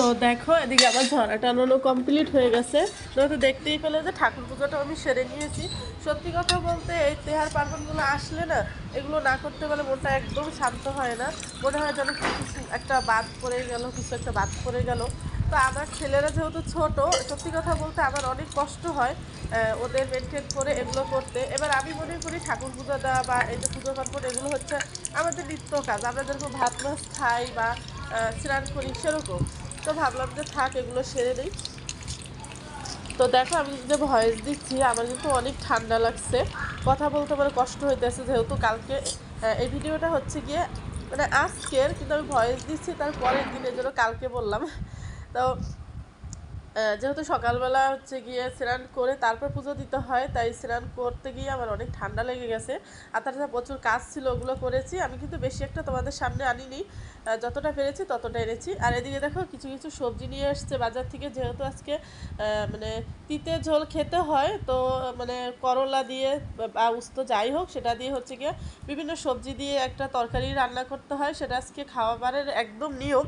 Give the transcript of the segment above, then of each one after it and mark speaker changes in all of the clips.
Speaker 1: তো দেখো, এদিকে আমার ঝরা টানানো কমপ্লিট হয়ে গেছে। তো দেখতেই পেলে যে ঠাকুর পুজোটা আমি সেরে নিয়েছি। সত্যি কথা বলতে এই তেহার পার্বণগুলো আসলে না, এগুলো না করতে পারলে মনটা একদম শান্ত হয় না। মনে হয় যেন কিছু একটা বাদ পড়ে গেল, কিছু একটা বাদ পড়ে গেল। তো আমার ছেলেরা যেহেতু ছোট, সত্যি কথা বলতে আমার অনেক কষ্ট হয় ওদের মেনটেন করে এগুলো করতে। এবার আমি মনে করি ঠাকুর পুজো দেওয়া বা এই যে পুজো পার্বণ, এগুলো হচ্ছে আমাদের নিত্য কাজ। আমরা যেরকম ভাত মাছ খাই বা স্নান করি, সেরকম। তো ভাবলাম যে থাক, এগুলো সেরে দিই তো দেখো, আমি যে ভয়েস দিচ্ছি, আমার কিন্তু অনেক ঠান্ডা লাগছে। কথা বলতে আমার কষ্ট হইতেছে, যেহেতু কালকে এই ভিডিওটা হচ্ছে গিয়ে মানে আজকের, কিন্তু আমি ভয়েস দিচ্ছি তার পরের দিনের জন্য কালকে বললাম। তো যেহেতু সকালবেলা হচ্ছে গিয়ে স্নান করে তারপর পুজো দিতে হয়, তাই স্নান করতে গিয়ে আমার অনেক ঠান্ডা লেগে গেছে। আর তাছাড়া প্রচুর কাজ ছিল, ওগুলো করেছি। আমি কিন্তু বেশি একটা তোমাদের সামনে আনিনি। যতটা পেরেছি ততটা এনেছি। আর এদিকে দেখো, কিছু কিছু সবজি নিয়ে এসছে বাজার থেকে। যেহেতু আজকে মানে তিতে ঝোল খেতে হয়, তো মানে করলা দিয়ে বা, উস্ত যাই হোক, সেটা দিয়ে হচ্ছে গিয়ে বিভিন্ন সবজি দিয়ে একটা তরকারি রান্না করতে হয়। সেটা আজকে খাওয়াবারের একদম নিয়ম।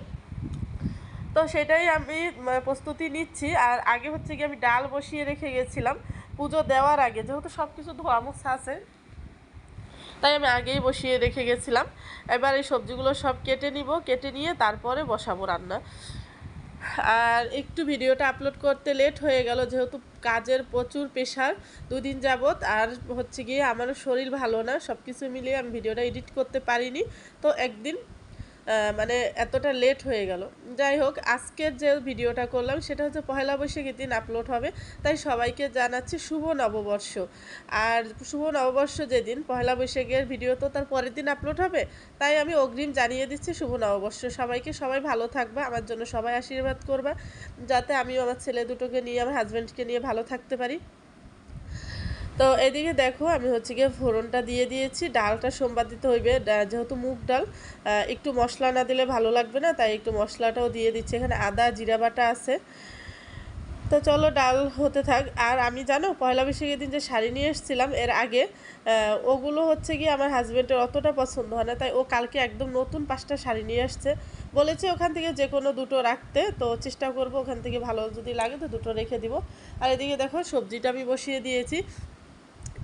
Speaker 1: তো সেটাই আমি প্রস্তুতি নিচ্ছি। আর আগে হচ্ছে কি আমি ডাল বসিয়ে রেখে গেছিলাম পুজো দেওয়ার আগে, যেহেতু সব কিছু ধোয়া মোছা আছে, তাই আমি আগেই বসিয়ে রেখে গেছিলাম। এবার এই সবজিগুলো সব কেটে নিব, কেটে নিয়ে তারপরে বসাবো রান্না। আর একটু ভিডিওটা আপলোড করতে লেট হয়ে গেল, যেহেতু কাজের প্রচুর প্রেশার, দুদিন যাবৎ। আর হচ্ছে গিয়ে আমারও শরীর ভালো না সব কিছু মিলিয়ে আমি ভিডিওটা এডিট করতে পারিনি। তো একদিন মানে এতটা লেট হয়ে গেল। যাই হোক, আজকের যে ভিডিওটা করলাম, সেটা হচ্ছে পহেলা বৈশাখের দিন আপলোড হবে। তাই সবাইকে জানাচ্ছি শুভ নববর্ষ। আর শুভ নববর্ষ যেদিন, পহেলা বৈশাখের ভিডিও তো তার পরের দিন আপলোড হবে। তাই আমি অগ্রিম জানিয়ে দিচ্ছি শুভ নববর্ষ। সবাইকে, সবাই ভালো থাকবে, আমার জন্য সবাই আশীর্বাদ করবে, যাতে আমিও আমার ছেলে দুটোকে নিয়ে, আমার হাজব্যান্ডকে নিয়ে ভালো থাকতে পারি। তো এদিকে দেখো, আমি হচ্ছে গিয়ে ফোড়নটা দিয়ে দিয়েছি। ডালটা সোমবার দিতে হইবে যেহেতু মুগ ডাল একটু মশলা না দিলে ভালো লাগবে না, তাই একটু মশলাটাও দিয়ে দিচ্ছি। এখানে আদা, জিরা বাটা আছে। তো চলো, ডাল হতে থাক। আর আমি জানো, পয়লা বৈশাখের দিন যে শাড়ি নিয়ে এসেছিলাম, এর আগে ওগুলো হচ্ছে গিয়ে আমার হাজব্যান্ডের অতটা পছন্দ হয় না, তাই ও কালকে একদম নতুন পাঁচটা শাড়ি নিয়ে আসছে। বলেছে ওখান থেকে যে কোনো দুটো রাখতে, তো চেষ্টা করব ওখান থেকে ভালো যদি লাগে তো দুটো রেখে দিব। আর এদিকে দেখো, সবজিটা আমি বসিয়ে দিয়েছি।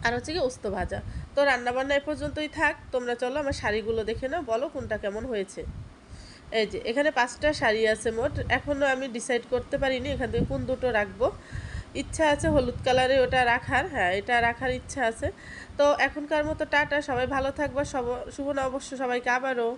Speaker 1: আর হচ্ছে কি উস্ত ভাজা। তো রান্নাবান্না এ পর্যন্তই থাক, তোমরা চলো আমার শাড়িগুলো দেখে নাও, বলো কোনটা কেমন হয়েছে। এই যে, এখানে পাঁচটা শাড়ি আছে মোট এখনও আমি ডিসাইড করতে পারিনি এখান থেকে কোন দুটো রাখব। ইচ্ছা আছে হলুদ কালারে ওটা রাখার হ্যাঁ এটা রাখার ইচ্ছা আছে। তো এখনকার মতো টাটা, সবাই ভালো থাকবা, সব, শুভ নববর্ষ সবাইকে আবারও।